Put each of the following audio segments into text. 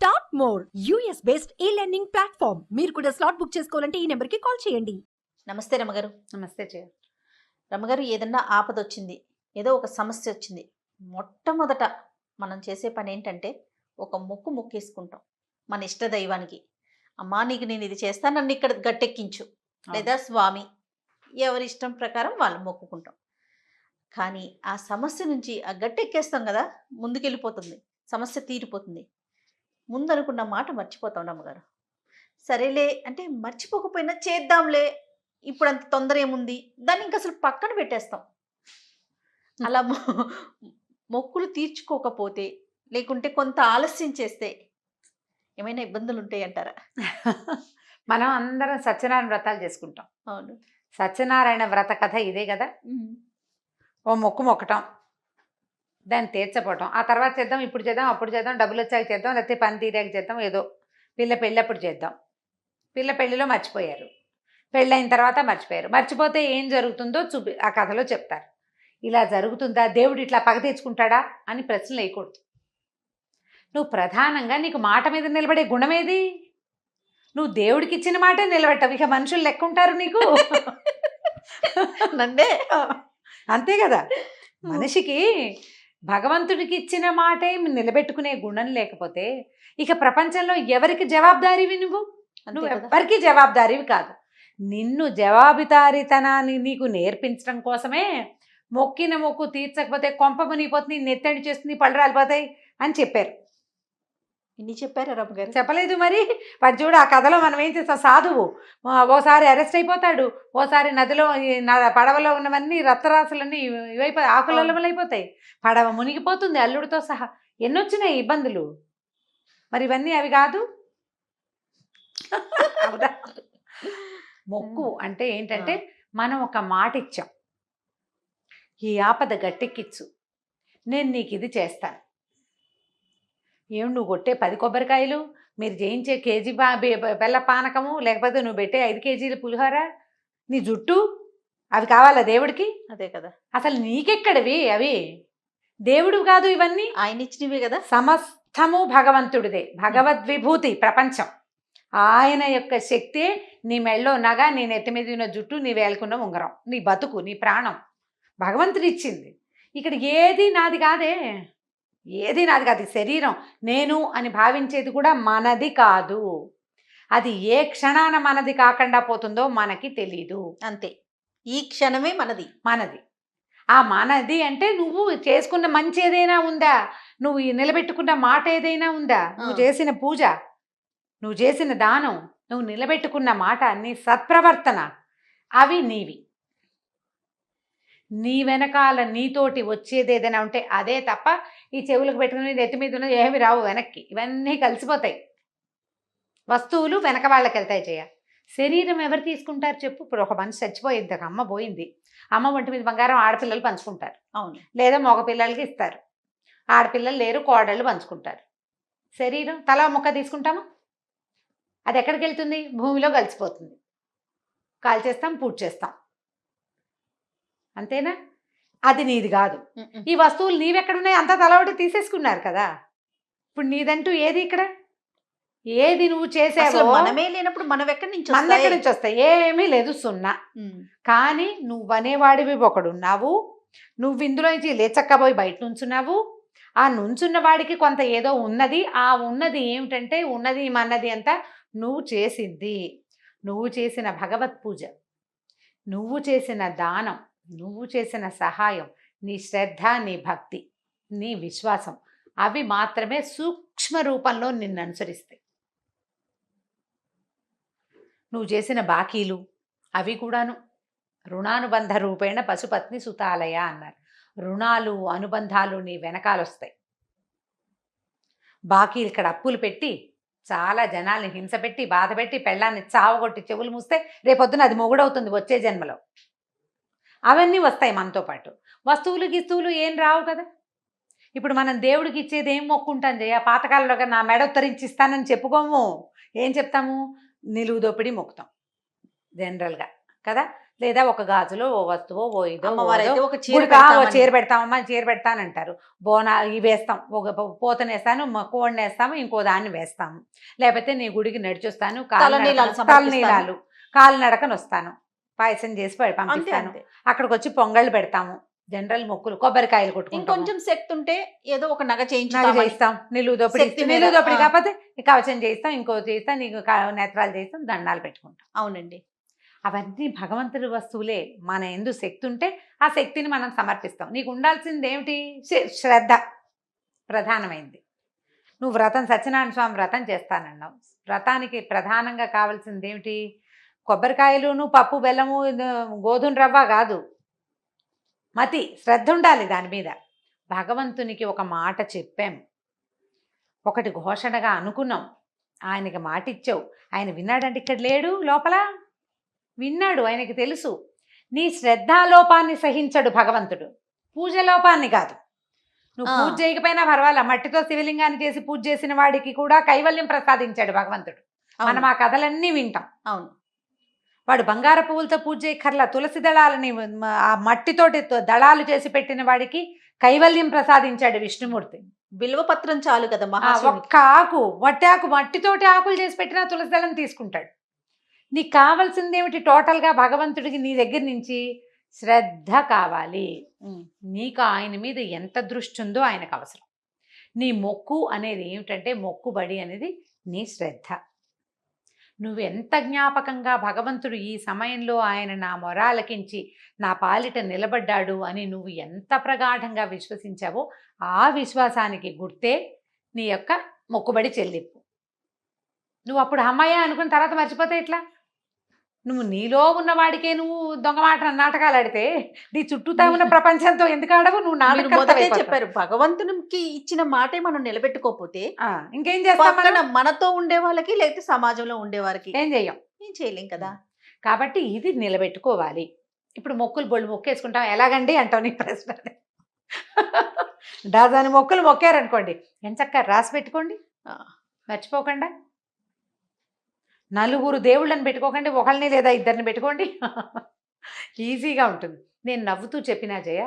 Start more US based e learning platform మీరు కూడా slot book చేసుకోవాలంటే ఈ నెంబర్కి కాల్ చేయండి. నమస్తే రమగారు నమస్తే చే రమగారు ఏదన్నా ఆపద వచ్చింది ఏదో ఒక సమస్య వచ్చింది మొట్టమొదట మనం చేసే పని ఏంటంటే ఒక మొక్కు మొక్కేసుకుంటాం మన ఇష్ట దైవానికి. అమ్మా నీకు నేను ఇది చేస్తాను నన్ను ఇక్కడ గట్టెక్కించు. లేదా స్వామి ఎవరి ఇష్టం ప్రకారం వాళ్ళు మొక్కుకుంటాం. కానీ ఆ సమస్య నుంచి ఆ గట్టెక్కేస్తాం కదా ముందుకెళ్ళిపోతుంది సమస్య తీరిపోతుంది. ముందు అనుకున్న మాట మర్చిపోతాం అమ్మగారు సరేలే అంటే మర్చిపోకపోయినా చేద్దాంలే. ఇప్పుడు అంత తొందర ఏముంది? దాన్ని ఇంకా అసలు పక్కన పెట్టేస్తాం. అలా మొక్కులు తీర్చుకోకపోతే లేకుంటే కొంత ఆలస్యం చేస్తే ఏమైనా ఇబ్బందులు ఉంటాయి అంటారా? మనం అందరం సత్యనారాయణ వ్రతాలు చేసుకుంటాం. అవును. సత్యనారాయణ వ్రత కథ ఇదే కదా? ఓ మొక్కు మొక్కటం. దాన్ని తీర్చపోవటం ఆ తర్వాత చేద్దాం ఇప్పుడు చేద్దాం అప్పుడు చేద్దాం డబ్బులు వచ్చాక చేద్దాం లేకపోతే పని తీరాక చేద్దాం ఏదో పిల్ల పెళ్ళప్పుడు చేద్దాం. పిల్ల పెళ్ళిలో మర్చిపోయారు. పెళ్ళైన తర్వాత మర్చిపోయారు. మర్చిపోతే ఏం జరుగుతుందో చూపి ఆ కథలో చెప్తారు. ఇలా జరుగుతుందా? దేవుడు ఇట్లా పగ తెచ్చుకుంటాడా అని ప్రశ్నలు వేయకూడదు. నువ్వు ప్రధానంగా నీకు మాట మీద నిలబడే గుణమేది నువ్వు దేవుడికి ఇచ్చిన మాటే నిలబెట్టవు. ఇక మనుషులు లెక్క ఉంటారు నీకు. నన్నే అంతే కదా. మనిషికి భగవంతుడికి ఇచ్చిన మాటే నిలబెట్టుకునే గుణం లేకపోతే ఇక ప్రపంచంలో ఎవరికి జవాబుదారీవి నువ్వు? నువ్వు ఎవరికి జవాబుదారీవి కాదు. నిన్ను జవాబుదారీతనాన్ని నీకు నేర్పించడం కోసమే మొక్కిన మొక్కు తీర్చకపోతే కొంప మునిగిపోతుంది నెత్తడి చేస్తుంది పళ్ళు రాలిపోతాయి అని చెప్పారు. ఇన్ని చెప్పారా రమ్మగారు చెప్పలేదు మరి. వాడు చూడు ఆ కథలో మనం ఏం చేస్తాం? సాధువు. ఓసారి అరెస్ట్ అయిపోతాడు. ఓసారి నదిలో పడవలో ఉన్నవన్నీ రక్తరాశులన్నీ ఇవైపోయి ఆకులల్లమలు అయిపోతాయి పడవ మునిగిపోతుంది అల్లుడితో సహా. ఎన్నొచ్చినాయి ఇబ్బందులు? మరి ఇవన్నీ అవి కాదు? మొక్కు అంటే ఏంటంటే మనం ఒక మాట ఇచ్చాం. ఈ ఆపద గట్టెక్కిచ్చు. నేను నీకు ఇది చేస్తాను. ఏం నువ్వు కొట్టే పది కొబ్బరికాయలు? మీరు చేయించే కేజీ బె- బెల్ల పానకము లేకపోతే నువ్వు పెట్టే ఐదు కేజీల పులిహోర? నీ జుట్టు? అవి కావాలా దేవుడికి? అదే కదా. అసలు నీకెక్కడివి అవి? దేవుడు కాదు ఇవన్నీ? ఆయన ఇచ్చినవే కదా. సమస్తము భగవంతుడిదే. భగవద్విభూతి ప్రపంచం. ఆయన యొక్క శక్తే నీ మెళ్ళో నగ నీ నెత్తి మీద ఉన్న జుట్టు నీ వేలుకున్న ఉంగరం. నీ బతుకు నీ ప్రాణం. భగవంతుడు ఇచ్చింది ఇక్కడ ఏది నాది కాదే? ఏది నాది కాదు శరీరం. నేను అని భావించేది కూడా మనది కాదు. అది ఏ క్షణాన మనది కాకుండా పోతుందో మనకి తెలీదు. అంతే. ఈ క్షణమే మనది. మనది. ఆ మనది అంటే నువ్వు చేసుకున్న మంచి ఏదైనా ఉందా? నువ్వు నిలబెట్టుకున్న మాట ఏదైనా ఉందా? నువ్వు. చేసిన పూజ నువ్వు చేసిన దానం నువ్వు నిలబెట్టుకున్న మాట నీ సత్ప్రవర్తన అవి నీవి. నీ వెనకాల నీతోటి వచ్చేది ఏదైనా ఉంటే అదే తప్ప ఈ చెవులకు పెట్టుకుని నెత్తి మీద ఉన్నది ఏమి రావు వెనక్కి. ఇవన్నీ కలిసిపోతాయి. వస్తువులు వెనక వాళ్ళకి వెళ్తాయి చేయ శరీరం ఎవరు తీసుకుంటారు చెప్పు? ఇప్పుడు ఒక మనిషి చచ్చిపోయింది అమ్మ పోయింది. అమ్మ ఒంటి మీద బంగారం ఆడపిల్లలు పంచుకుంటారు. అవును. లేదా మగ పిల్లలకి ఇస్తారు. ఆడపిల్లలు లేరు కోడళ్ళు పంచుకుంటారు. శరీరం తల ముక్క తీసుకుంటామా? అది ఎక్కడికి వెళ్తుంది? భూమిలో కలిసిపోతుంది. కాల్చేస్తాం పూడ్ చేస్తాం అంతేనా? అది నీది కాదు. ఈ వస్తువులు నీవెక్కడున్నాయి అంతా తల ఒకటి తీసేసుకున్నారు కదా. ఇప్పుడు నీదంటూ ఏది ఇక్కడ? ఏది నువ్వు చేసావో మనమే లేనప్పుడు మనం ఎక్కడి నుంచి మన దగ్గర? నుంచి వస్తాయి? ఏమీ లేదు సున్నా. కానీ నువ్వనేవాడివి ఒకడున్నావు. నువ్వు ఇందులో నుంచి లేచక్కబోయి బయట నుంచున్నావు. ఆ నుంచున్న వాడికి కొంత ఏదో ఉన్నది. ఆ ఉన్నది ఏమిటంటే ఉన్నది మన్నది అంతా నువ్వు చేసింది. నువ్వు చేసిన భగవత్ పూజ. నువ్వు చేసిన దానం. నువ్వు చేసిన సహాయం నీ శ్రద్ధ నీ భక్తి నీ విశ్వాసం అవి మాత్రమే సూక్ష్మ రూపంలో నిన్ను అనుసరిస్తాయి. నువ్వు చేసిన బాకీలు అవి కూడాను రుణానుబంధ రూపేణ పశుపత్ని సుతాలయ అన్నారు. రుణాలు అనుబంధాలు నీ వెనకాలొస్తాయి. బాకీలు ఇక్కడ అప్పులు పెట్టి చాలా జనాల్ని హింస పెట్టి బాధ పెట్టి పెళ్ళాన్ని చావగొట్టి చెవులు మూస్తే రేపొద్దున అది మొగుడవుతుంది వచ్చే జన్మలో. అవన్నీ వస్తాయి మనతో పాటు. వస్తువులు గిస్తువులు ఏం రావు కదా. ఇప్పుడు మనం దేవుడికి ఇచ్చేది ఏం మొక్కుంటాం జయ? పాతకాలంలో నా మెడ ఉత్తరించి ఇస్తానని చెప్పుకోము. ఏం చెప్తాము? నిలువు దోపిడి మొక్కుతాం. జనరల్గా. కదా? లేదా ఒక గాజులో ఓ వస్తువో ఓ ఇదో ఒక చీర పెడతామమ్మా చీర పెడతానంటారు. బోనా ఇవి వేస్తాం. ఒక పోతనేస్తాను కోడిని వేస్తాము ఇంకో దాన్ని వేస్తాము. లేకపోతే నీ గుడికి నడిచొస్తాను కాలు నడకని వస్తాను పాయసం చేసి పంపిస్తాను. అక్కడికి వచ్చి పొంగళ్ళు పెడతాము. జనరల్ మొక్కులు కొబ్బరికాయలు కొట్టుకుంటాము. ఇంకొంచెం శక్తి ఉంటే ఏదో ఒక నగ చేయించుతామని. చేయిస్తాం. నిలువు దోపిడి నిలువు దోపిడి. కాకపోతే కవచం చేయిస్తాం ఇంకో చేయిస్తాం నీకు నేత్రాలు చేయిస్తాం దండాలు పెట్టుకుంటాం. అవునండి. అవన్నీ భగవంతుడి వస్తువులే. మన ఎందు శక్తి ఉంటే ఆ శక్తిని మనం సమర్పిస్తాం. నీకు ఉండాల్సింది ఏమిటి? శ్ర- శ్రద్ధ. ప్రధానమైంది. నువ్వు వ్రతం సత్యనారాయణ స్వామి వ్రతం చేస్తానన్నావు. వ్రతానికి ప్రధానంగా కావాల్సింది ఏమిటి? కొబ్బరికాయలును పప్పు బెల్లము గోధుమ రవ్వ కాదు. మతి శ్రద్ధ ఉండాలి దాని మీద. భగవంతునికి ఒక మాట చెప్పాం. ఒకటి ఘోషణగా అనుకున్నాం. ఆయనకి మాట ఇచ్చావు ఆయన విన్నాడంటే ఇక్కడ లేడు లోపల? విన్నాడు ఆయనకి తెలుసు. నీ శ్రద్ధాలోపాన్ని సహించడు భగవంతుడు. పూజ లోపాన్ని కాదు. నువ్వు. పూజ చేయకపోయినా పర్వాలా మట్టితో శివలింగాన్ని చేసి పూజ చేసిన వాడికి కూడా కైవల్యం ప్రసాదించాడు భగవంతుడు. మనం ఆ కథలన్నీ వింటాం. అవును. వాడు బంగార పువ్వులతో పూజ చేయక్కర్లా తులసి దళాలని ఆ మట్టితోటి దళాలు చేసి పెట్టిన వాడికి కైవల్యం ప్రసాదించాడు విష్ణుమూర్తి. బిల్వపత్రం చాలు కదా ఒక్క ఆకు వట్టి ఆకు మట్టితోటి ఆకులు చేసి పెట్టినా తులసి దళం తీసుకుంటాడు. నీకు కావాల్సింది ఏమిటి టోటల్గా భగవంతుడికి నీ దగ్గర నుంచి? శ్రద్ధ కావాలి. నీకు ఆయన మీద ఎంత దృష్టి ఉందో ఆయనకు అవసరం. నీ మొక్కు అనేది ఏమిటంటే మొక్కుబడి అనేది నీ శ్రద్ధ. నువ్వెంత జ్ఞాపకంగా భగవంతుడు ఈ సమయంలో ఆయన నా మొరాలకించి నా పాలిట నిలబడ్డాడు అని నువ్వు ఎంత ప్రగాఢంగా విశ్వసించావో ఆ విశ్వాసానికి గుర్తే నీ యొక్క మొక్కుబడి చెల్లింపు. నువ్వు అప్పుడు అమ్మాయ అనుకున్న తర్వాత మర్చిపోతే ఇట్లా నువ్వు నీలో ఉన్న వాడికే నువ్వు దొంగ మాట నాటకాలు ఆడితే నీ చుట్టూతా ఉన్న ప్రపంచంతో ఎందుకు ఆడవు? నువ్వు నాటకం చెప్పారు భగవంతునికి ఇచ్చిన మాటే మనం నిలబెట్టుకోకపోతే ఇంకేం చేస్తాం మనతో ఉండే వాళ్ళకి లేకపోతే సమాజంలో ఉండే వారికి ఏం చెయ్యం? ఏం చేయలేం కదా? కాబట్టి ఇది నిలబెట్టుకోవాలి. ఇప్పుడు మొక్కులు బొళ్ళు మొక్కేసుకుంటాం. ఎలాగండి? అంటావు నీ ప్రశ్న. డజన్ మొక్కులు మొక్కారనుకోండి. ఎంచక్క రాసి పెట్టుకోండి. మర్చిపోకుండా. నలుగురు దేవుళ్ళని పెట్టుకోకండి ఒకళ్ళని లేదా ఇద్దరిని పెట్టుకోండి. ఈజీగా ఉంటుంది. నేను నవ్వుతూ చెప్పినా జయ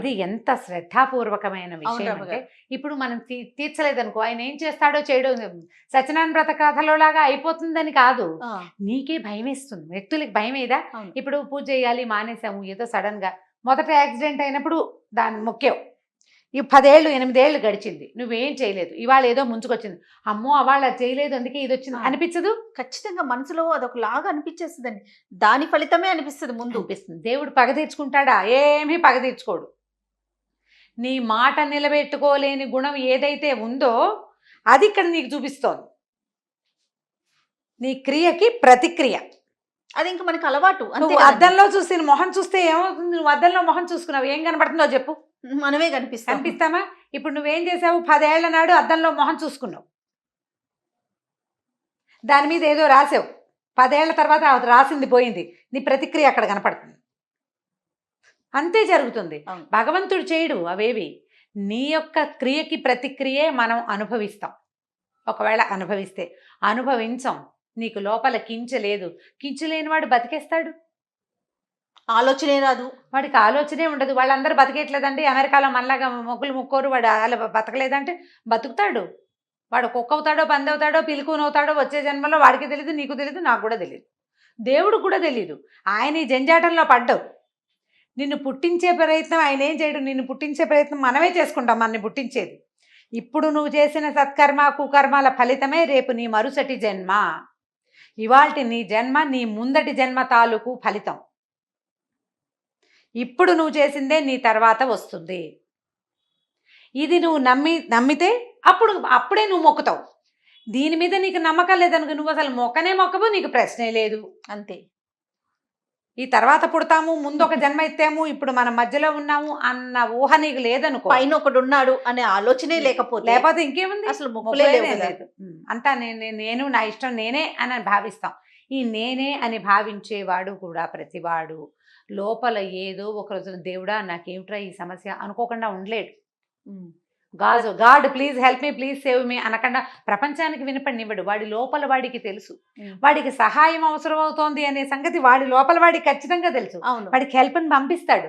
ఇది ఎంత శ్రద్ధాపూర్వకమైన విషయం అంటే ఇప్పుడు మనం తీ తీర్చలేదనుకో ఆయన ఏం చేస్తాడో చేయడో సత్యనారాయణ వ్రత కథలో లాగా అయిపోతుందని కాదు. నీకే భయం వేస్తుంది వ్యక్తులకి భయం ఏదా. ఇప్పుడు పూజ చేయాలి మానేసాము ఏదో సడన్గా మొదట యాక్సిడెంట్ అయినప్పుడు దాన్ని మొక్కావు ఈ పదేళ్ళు ఎనిమిదేళ్ళు గడిచింది. నువ్వేం చేయలేదు. ఇవాళ ఏదో ముంచుకొచ్చింది. అమ్మో అవాళ చేయలేదు అందుకే ఇది వచ్చింది. అనిపించదు? ఖచ్చితంగా మనసులో అదొక లాగా అనిపించేస్తుందండి. దాని ఫలితమే అనిపిస్తుంది ముందు. అనిపిస్తుంది. దేవుడు పగ తీర్చుకుంటాడా? ఏమీ పగ తీర్చుకోడు. నీ మాట నిలబెట్టుకోలేని గుణం ఏదైతే ఉందో అది ఇక్కడ నీకు చూపిస్తోంది. నీ క్రియకి ప్రతిక్రియ. అది ఇంకా మనకి అలవాటు. నువ్వు. అద్దంలో చూసి మొహం చూస్తే ఏమవుతుంది? నువ్వు అద్దంలో మొహం చూసుకున్నావు. ఏం కనబడుతుందో చెప్పు. మనమే కనిపిస్తాం కనిపిస్తామా? ఇప్పుడు నువ్వేం చేసావు? పదేళ్ళ నాడు అద్దంలో మొహం చూసుకున్నావు. దాని మీద ఏదో రాసావు. పదేళ్ళ తర్వాత రాసింది పోయింది. నీ ప్రతిక్రియ అక్కడ కనపడుతుంది. అంతే జరుగుతుంది. భగవంతుడు చేయడు అవేవి. నీ యొక్క క్రియకి ప్రతిక్రియే మనం అనుభవిస్తాం. ఒకవేళ అనుభవిస్తే అనుభవించం. నీకు లోపల కించలేదు. కించలేని వాడు బతికేస్తాడు? ఆలోచనే రాదు. వాడికి ఆలోచనే ఉండదు. వాళ్ళందరూ బతికేట్లేదండి అమెరికాలో మనలాగా మొగ్గులు ముక్కోరు వాడు అలా బతకలేదంటే బతుకుతాడు. వాడు కుక్క అవుతాడో పంది అవుతాడో పిలుకునవుతాడో వచ్చే జన్మలో వాడికి తెలియదు నీకు తెలియదు నాకు కూడా తెలియదు దేవుడు కూడా తెలియదు ఆయన ఈ జంజాటంలో పడ్డావు. నిన్ను పుట్టించే ప్రయత్నం ఆయన ఏం చేయడు. నిన్ను పుట్టించే ప్రయత్నం మనమే చేసుకుంటాం మనని పుట్టించేది. ఇప్పుడు నువ్వు చేసిన సత్కర్మ కుకర్మాల ఫలితమే రేపు నీ మరుసటి జన్మ. ఇవాల్టి నీ జన్మ నీ ముందటి జన్మ తాలూకు ఫలితం. ఇప్పుడు నువ్వు చేసిందే నీ తర్వాత వస్తుంది. ఇది నువ్వు నమ్మి నమ్మితే అప్పుడు అప్పుడే నువ్వు మొక్కుతావు. దీని మీద నీకు నమ్మకం లేదనుకో నువ్వు అసలు మొక్కనే మొక్కవు నీకు ప్రశ్నే లేదు. అంతే. ఈ తర్వాత పుడతాము ముందు ఒక జన్మ ఎత్తాము ఇప్పుడు మన మధ్యలో ఉన్నాము అన్న ఊహ నీకు లేదనుకో. పైన ఒకడు ఉన్నాడు అనే ఆలోచనే లేకపోతే లేకపోతే ఇంకేముంది? అసలు. లేదు. అంతా నేను- నేను నా ఇష్టం నేనే అని భావిస్తాం. ఈ నేనే అని భావించేవాడు కూడా ప్రతివాడు లోపల ఏదో ఒక రోజున దేవుడా నాకేమిట్రా ఈ సమస్య? అనుకోకుండా ఉండలేడు. గాజు God please help me please save me అనకుండా ప్రపంచానికి వినపడినివ్వడు. వాడి లోపల వాడికి తెలుసు. వాడికి సహాయం అవసరం అవుతోంది అనే సంగతి వాడి లోపల వాడికి ఖచ్చితంగా తెలుసు. అవును. వాడికి హెల్ప్ని పంపిస్తాడు.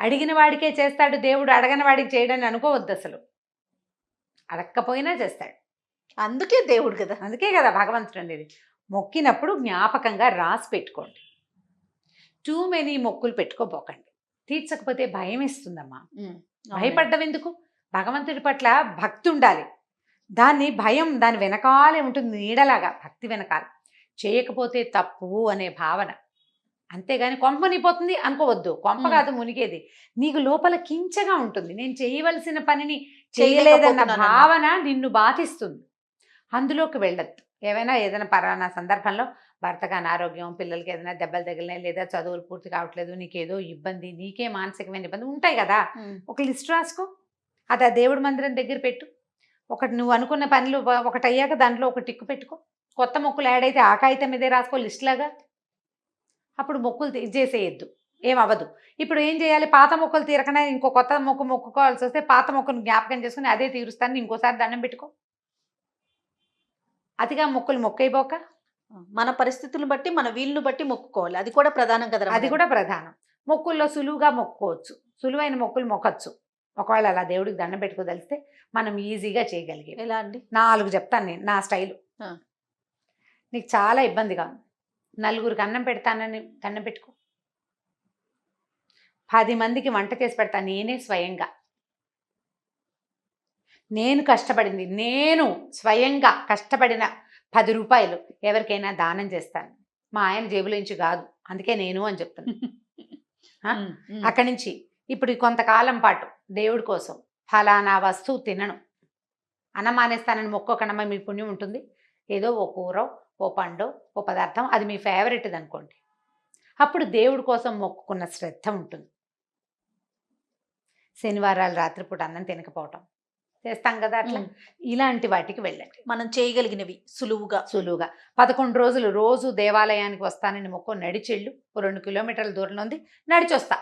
అడిగిన వాడికే చేస్తాడు దేవుడు అడగని వాడికి చేయడని అనుకోవద్దు అసలు. అడక్కపోయినా చేస్తాడు. అందుకే దేవుడు కదా. అందుకే కదా భగవంతుడు అనేది. మొక్కినప్పుడు జ్ఞాపకంగా రాసి పెట్టుకోండి. టూ మెనీ మొక్కులు పెట్టుకోపోకండి తీర్చకపోతే భయం ఇస్తుందమ్మా. అవునండి. భయపడ్డం ఎందుకు భగవంతుడి పట్ల భక్తి ఉండాలి దాన్ని భయం దాని వెనకాలే ఉంటుంది నీడలాగా భక్తి వెనకాల. చేయకపోతే తప్పు అనే భావన. అంతేగాని కొంప మునిగిపోతుంది అనుకోవద్దు. కొంప. కాదు మునిగేది. నీకు లోపల కించగా ఉంటుంది. నేను చేయవలసిన పనిని చేయలేదన్న. భావన నిన్ను బాధిస్తుంది. అందులోకి వెళ్ళద్దు. ఏమైనా ఏదైనా పరానా సందర్భంలో భర్తకు అనారోగ్యం పిల్లలకి ఏదైనా దెబ్బలు తగిలినాయి లేదా చదువులు పూర్తి కావట్లేదు నీకేదో ఇబ్బంది నీకే మానసికమైన ఇబ్బంది ఉంటాయి కదా. ఒక లిస్ట్ రాసుకో. అది ఆ దేవుడి మందిరం దగ్గర పెట్టు. ఒకటి నువ్వు అనుకున్న పనులు ఒక- ఒకటి అయ్యాక దాంట్లో ఒక టిక్కు పెట్టుకో. కొత్త మొక్కులు యాడ్ అయితే ఆ కాగితం మీదే రాసుకో లిస్ట్ లాగా. అప్పుడు మొక్కులు చేసేయద్దు. ఏం అవ్వదు ఇప్పుడు ఏం చేయాలి? పాత మొక్కలు తీరకనే ఇంకో కొత్త మొక్కు మొక్కుకోవాల్సి వస్తే పాత మొక్కను జ్ఞాపకం చేసుకుని అదే తీరుస్తాను ఇంకోసారి దండం పెట్టుకో. అతిగా మొక్కులు మొక్కైపోక? మన పరిస్థితులను బట్టి మన వీలును బట్టి మొక్కుకోవాలి. అది కూడా ప్రధానం కదా అది. కూడా ప్రధానం. మొక్కుల్లో సులువుగా మొక్కుకోవచ్చు సులువైన మొక్కులు మొక్కచ్చు. ఒకవేళ అలా దేవుడికి దండం పెట్టుకోదలిస్తే మనం ఈజీగా చేయగలిగేది ఎలా అండి? నాలుగు చెప్తాను నేను నా స్టైలు. నీకు చాలా ఇబ్బందిగా ఉంది. నలుగురికి అన్నం పెడతానని దండం పెట్టుకో. పది మందికి వంట చేసి పెడతాను నేనే స్వయంగా. నేను కష్టపడింది. నేను స్వయంగా కష్టపడిన పది రూపాయలు ఎవరికైనా దానం చేస్తాను. మా ఆయన జేబులోంచి కాదు. అందుకే నేను అని చెప్తాను. అక్కడి నుంచి ఇప్పుడు కొంతకాలం పాటు దేవుడి కోసం ఫలానా వస్తువు తినను. అన్నం మానేస్తానని మొక్కోకనమ్మ మీ పుణ్యం ఉంటుంది. ఏదో ఓ కూర ఓ పండు ఓ పదార్థం అది మీ ఫేవరెట్ది అనుకోండి. అప్పుడు దేవుడి కోసం మొక్కుకున్న శ్రద్ధ ఉంటుంది. శనివారాలు రాత్రిపూట అన్నం తినకపోవటం. చేస్తాం కదా అట్లా. ఇలాంటి వాటికి వెళ్ళండి. మనం చేయగలిగినవి సులువుగా. సులువుగా. పదకొండు రోజులు రోజు దేవాలయానికి వస్తానని మొక్కు నడిచెళ్ళు. రెండు కిలోమీటర్ల దూరంలో ఉంది. నడిచొస్తా.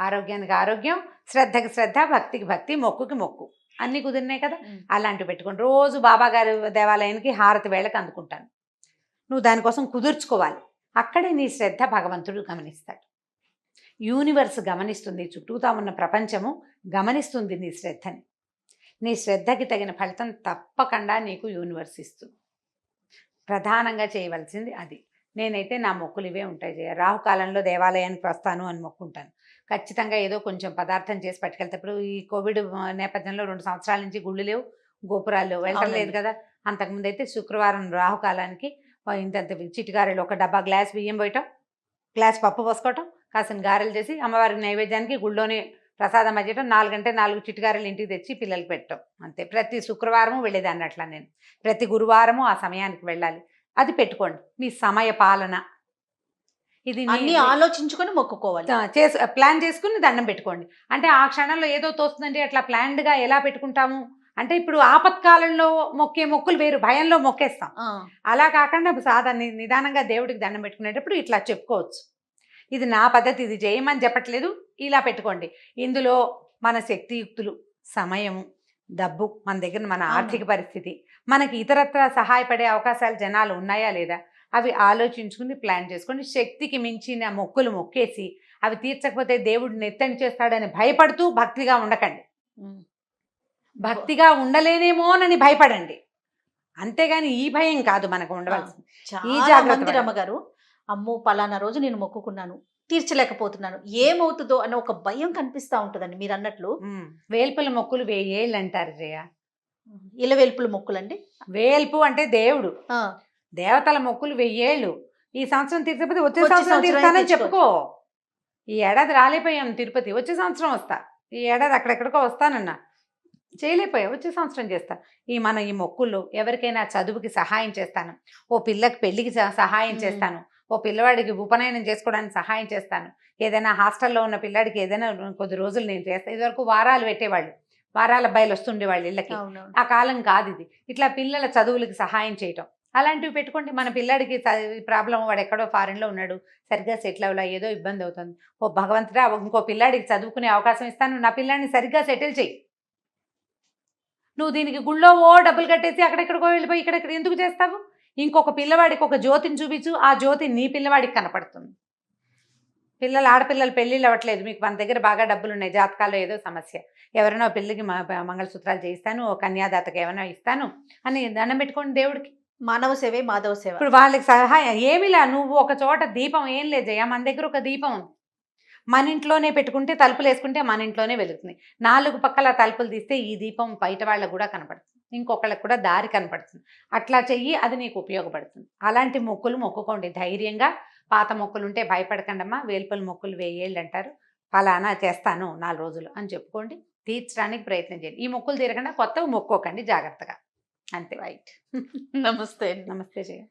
ఆరోగ్యానికి ఆరోగ్యం శ్రద్ధకి శ్రద్ధ భక్తికి భక్తి మొక్కుకి మొక్కు. అన్నీ కుదిరినాయి కదా. అలాంటివి పెట్టుకోండి రోజు బాబా గారి దేవాలయానికి హారతి వేళకి అందుకుంటాను. నువ్వు దానికోసం కుదుర్చుకోవాలి. అక్కడే నీ శ్రద్ధ భగవంతుడు గమనిస్తాడు. యూనివర్స్ గమనిస్తుంది. చుట్టూతా ఉన్న ప్రపంచము గమనిస్తుంది నీ శ్రద్ధని. నీ శ్రద్ధకి తగిన ఫలితం తప్పకుండా నీకు యూనివర్స్ ఇస్తుంది. ప్రధానంగా చేయవలసింది అది. నేనైతే నా మొక్కులు ఇవే ఉంటాయి జయ. రాహుకాలంలో దేవాలయానికి వస్తాను అని మొక్కుంటాను. ఖచ్చితంగా ఏదో కొంచెం పదార్థం చేసి పట్టుకెళ్తే ఇప్పుడు ఈ కోవిడ్ నేపథ్యంలో రెండు సంవత్సరాల నుంచి గుళ్ళు లేవు గోపురాలు లేవు వెళ్ళటం లేదు అవునండి. కదా. అంతకుముందు అయితే శుక్రవారం రాహుకాలానికి ఇంతంత చిటిగారెలు ఒక డబ్బా గ్లాస్ బియ్యం పోయటం గ్లాస్ పప్పు పోసుకోవటం కాసిన గారెలు చేసి అమ్మవారికి నైవేద్యానికి గుళ్ళోనే ప్రసాదం మధ్యటం నాలుగంటే నాలుగు చిటిగారెలు ఇంటికి తెచ్చి పిల్లలకి పెట్టడం అంతే. ప్రతి శుక్రవారము వెళ్ళేదాన్ని అట్లా నేను ప్రతి గురువారము ఆ సమయానికి వెళ్ళాలి. అది పెట్టుకోండి. మీ సమయ పాలన. ఇది అన్ని ఆలోచించుకొని మొక్కుకోవాలి. చేసు ప్లాన్ చేసుకుని దండం పెట్టుకోండి. అంటే ఆ క్షణంలో ఏదో తోస్తుందండి అట్లా ప్లాన్డ్గా ఎలా పెట్టుకుంటాము? అంటే ఇప్పుడు ఆపత్కాలంలో మొక్కే మొక్కులు వేరు. భయంలో మొక్కేస్తాం. అలా కాకుండా సాధారణ నిదానంగా దేవుడికి దండం పెట్టుకునేటప్పుడు ఇట్లా చెప్పుకోవచ్చు. ఇది నా పద్ధతి ఇది చేయమని చెప్పట్లేదు. ఇలా పెట్టుకోండి. ఇందులో మన శక్తియుక్తులు సమయము డబ్బు మన దగ్గర మన. ఆర్థిక పరిస్థితి మనకి ఇతరత్ర సహాయపడే అవకాశాలు జనాలు ఉన్నాయా లేదా? అవి ఆలోచించుకుని ప్లాన్ చేసుకొని శక్తికి మించిన మొక్కులు మొక్కేసి అవి తీర్చకపోతే దేవుడు నెత్తని చేస్తాడని భయపడుతూ భక్తిగా ఉండకండి. భక్తిగా ఉండలేనేమోనని భయపడండి. అంతేగాని ఈ భయం కాదు మనకు ఉండవలసింది. ఈ జాగ్రత్త. రమ్మగారు అమ్మో పలానా రోజు నేను మొక్కుకున్నాను తీర్చలేకపోతున్నాను ఏమవుతుందో అన్న ఒక భయం కనిపిస్తా ఉంటుందండి మీరు అన్నట్లు. వేల్పుల మొక్కులు వేయేళ్ళు అంటారు జయ ఇలవెల్పుల మొక్కులండి? వేల్పు అంటే దేవుడు. ఆ, దేవతల మొక్కులు వెయ్యేళ్ళు. ఈ సంవత్సరం తీర్చకపోతే వచ్చే సంవత్సరం తీరుతానని. చెప్పుకో. ఈ ఏడాది రాలేపోయాం తిరుపతి వచ్చే సంవత్సరం వస్తా. ఈ ఏడాది అక్కడెక్కడికో వస్తానన్నా. చేయలేకపోయా వచ్చే సంవత్సరం చేస్తా. ఈ మన ఈ మొక్కులు ఎవరికైనా చదువుకి సహాయం చేస్తాను. ఓ పిల్లకి పెళ్ళికి స- సహాయం. చేస్తాను. ఓ పిల్లవాడికి ఉపనయనం చేసుకోవడానికి సహాయం చేస్తాను. ఏదైనా హాస్టల్లో ఉన్న పిల్లాడికి ఏదైనా కొద్ది రోజులు నేను చేస్తాను ఇదివరకు వారాలు పెట్టేవాళ్ళు. వారాల అబ్బాయిలు వస్తుండే వాళ్ళు ఇళ్ళకి ఆ కాలం కాదు ఇది. ఇట్లా పిల్లల చదువులకి సహాయం చేయటం. అలాంటివి పెట్టుకోండి మన పిల్లాడికి ప్రాబ్లం వాడు ఎక్కడో ఫారెన్లో ఉన్నాడు. సరిగ్గా సెటిల్ అవ్వలే ఏదో ఇబ్బంది అవుతుంది. ఓ భగవంతుడా ఇంకో పిల్లాడికి చదువుకునే అవకాశం ఇస్తాను. నా పిల్లాడిని సరిగ్గా సెటిల్ చేయి నువ్వు దీనికి గుళ్ళో ఓ డబ్బులు కట్టేసి అక్కడెక్కడికో వెళ్ళిపోయి ఇక్కడెక్కడ ఎందుకు చేస్తావు? ఇంకొక పిల్లవాడికి ఒక జ్యోతిని చూపించు ఆ జ్యోతి నీ పిల్లవాడికి కనపడుతుంది. పిల్లలు ఆడపిల్లలు పెళ్ళిళ్ళు అవ్వట్లేదు. మీకు మన దగ్గర బాగా డబ్బులు ఉన్నాయి జాతకాల్లో ఏదో సమస్య. ఎవరైనా పిల్లకి మంగళసూత్రాలు చేయిస్తాను ఓ కన్యాదాతకి ఏమైనా ఇస్తాను అని దండం పెట్టుకోండి దేవుడికి. మానవ సేవే మాధవ సేవ. ఇప్పుడు వాళ్ళకి సహాయం. ఏమిలా? నువ్వు ఒక చోట దీపం ఏం లేదు జయ. మన దగ్గర ఒక దీపం ఉంది. మన ఇంట్లోనే పెట్టుకుంటే తలుపులు వేసుకుంటే మన ఇంట్లోనే వెలుగుతుంది. నాలుగు పక్కల తలుపులు తీస్తే ఈ దీపం బయట వాళ్ళకు కూడా కనపడుతుంది. ఇంకొకళ్ళకి కూడా దారి కనపడుతుంది. అట్లా చెయ్యి అది నీకు ఉపయోగపడుతుంది. అలాంటి మొక్కులు మొక్కుకోండి. ధైర్యంగా పాత మొక్కులు ఉంటే భయపడకండమ్మా వేల్పల మొక్కులు వెయ్యేళ్ళు అంటారు. ఫలానా చేస్తాను నాలుగు రోజులు అని చెప్పుకోండి. తీర్చడానికి ప్రయత్నం చేయండి. ఈ మొక్కులు తీరకుండా కొత్తవి మొక్కోకండి జాగ్రత్తగా. అంతే. రైట్ నమస్తే నమస్తే జయ.